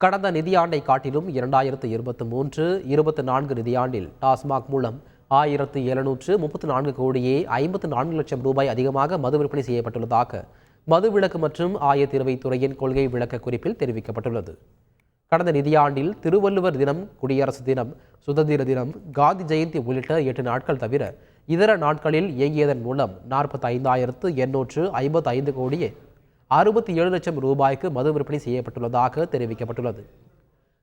கடந்த நிதியாண்டை காட்டிலும் இரண்டாயிரத்து இருபத்தி மூன்று இருபத்தி நான்கு நிதியாண்டில் டாஸ்மாக் மூலம் ஆயிரத்து எழுநூற்று முப்பத்தி நான்கு கோடியே ஐம்பத்து நான்கு லட்சம் ரூபாய் அதிகமாக மது விற்பனை செய்யப்பட்டுள்ளதாக மதுவிலக்கு மற்றும் ஆயத்தீர்வைத்துறையின் கொள்கை விளக்க குறிப்பில் தெரிவிக்கப்பட்டுள்ளது. கடந்த நிதியாண்டில் திருவள்ளுவர் தினம் குடியரசு தினம் சுதந்திர தினம் காந்தி ஜெயந்தி உள்ளிட்ட எட்டு நாட்கள் தவிர இதர நாட்களில் இயங்கியதன் மூலம் நாற்பத்தி ஐந்தாயிரத்து எண்ணூற்று ஐம்பத்தி ஐந்து கோடியே அறுபத்தி ஏழு லட்சம் ரூபாய்க்கு மது விற்பனை செய்யப்பட்டுள்ளதாக தெரிவிக்கப்பட்டுள்ளது.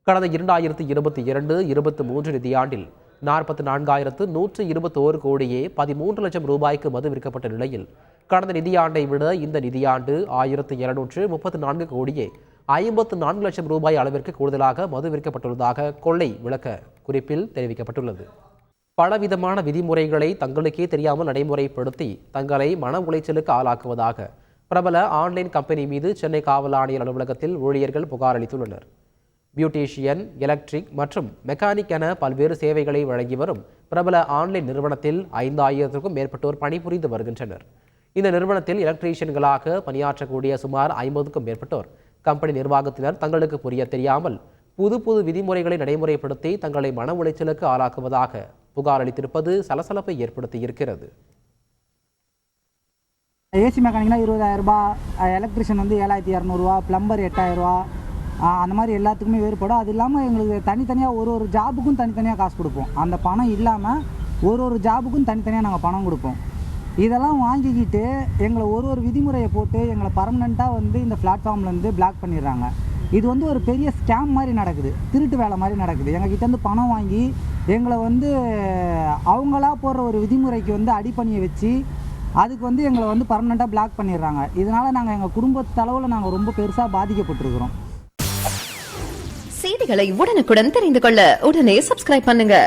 கடந்த இரண்டாயிரத்து இருபத்தி இரண்டு இருபத்தி மூன்று நிதியாண்டில் நாற்பத்தி நான்காயிரத்து நூற்று இருபத்தோரு கோடியே பதிமூன்று லட்சம் ரூபாய்க்கு மது விற்கப்பட்ட நிலையில் கடந்த நிதியாண்டை விட இந்த நிதியாண்டு ஆயிரத்து இருநூற்று முப்பத்தி நான்கு கோடியே ஐம்பத்து நான்கு லட்சம் ரூபாய் அளவிற்கு கூடுதலாக மது விற்கப்பட்டுள்ளதாக கொள்ளை விளக்க குறிப்பில் தெரிவிக்கப்பட்டுள்ளது. பலவிதமான விதிமுறைகளை தங்களுக்கே தெரியாமல் நடைமுறைப்படுத்தி தங்களை மன உளைச்சலுக்கு ஆளாக்குவதாக பிரபல ஆன்லைன் கம்பெனி மீது சென்னை காவல் ஆணையர் அலுவலகத்தில் ஊழியர்கள் புகார் அளித்துள்ளனர். பியூட்டிஷியன் எலக்ட்ரிக் மற்றும் மெக்கானிக் என பல்வேறு சேவைகளை வழங்கி வரும் பிரபல ஆன்லைன் நிறுவனத்தில் ஐந்தாயிரத்திற்கும் மேற்பட்டோர் பணிபுரிந்து வருகின்றனர். இந்த நிறுவனத்தில் எலக்ட்ரீஷியன்களாக பணியாற்றக்கூடிய சுமார் ஐம்பதுக்கும் மேற்பட்டோர். கம்பெனி நிர்வாகத்தினர் தங்களுக்கு புரிய தெரியாமல் புது புது விதிமுறைகளை நடைமுறைப்படுத்தி தங்களை மன உளைச்சலுக்கு ஆளாக்குவதாக புகார் அளித்திருப்பது சலசலப்பை ஏற்படுத்தி இருக்கிறது ஏசி மெக்கானிக்னா இருபதாயிரரூபா எலக்ட்ரிஷியன் வந்து ஏழாயிரத்தி இரநூறுவா ப்ளம்பர் எட்டாயிரரூவா அந்த மாதிரி எல்லாத்துக்குமே வேறுபடும். அது இல்லாமல் எங்களுக்கு தனித்தனியாக ஒரு ஒரு ஜாபுக்கும் தனித்தனியாக காசு கொடுப்போம். அந்த பணம் இல்லாமல் ஒரு ஒரு ஜாபுக்கும் தனித்தனியாக நாங்கள் பணம் கொடுப்போம். இதெல்லாம் வாங்கிக்கிட்டு எங்களை ஒரு ஒரு விதிமுறையை போட்டு எங்களை பர்மனெண்ட்டாக வந்து இந்த பிளாட்ஃபார்ம்லேருந்து பிளாக் பண்ணிடுறாங்க. இது வந்து ஒரு பெரிய ஸ்கேம் மாதிரி நடக்குது. திருட்டு வேலை மாதிரி நடக்குது. எங்ககிட்ட இருந்து பணம் வாங்கி எங்களை வந்து அவங்களா போடுற ஒரு விதிமுறைக்கு வந்து அடிப்பணியை வச்சு அதுக்கு வந்து எங்களை வந்து பர்மனெண்ட்டாக பிளாக் பண்ணிடுறாங்க. இதனால் நாங்கள் எங்கள் குடும்பத்தளவில் நாங்கள் ரொம்ப பெருசாக பாதிக்கப்பட்டிருக்கிறோம். செய்திகளை உடனுக்குடன் தெரிந்து கொள்ள உடனே சப்ஸ்கிரைப் பண்ணுங்க.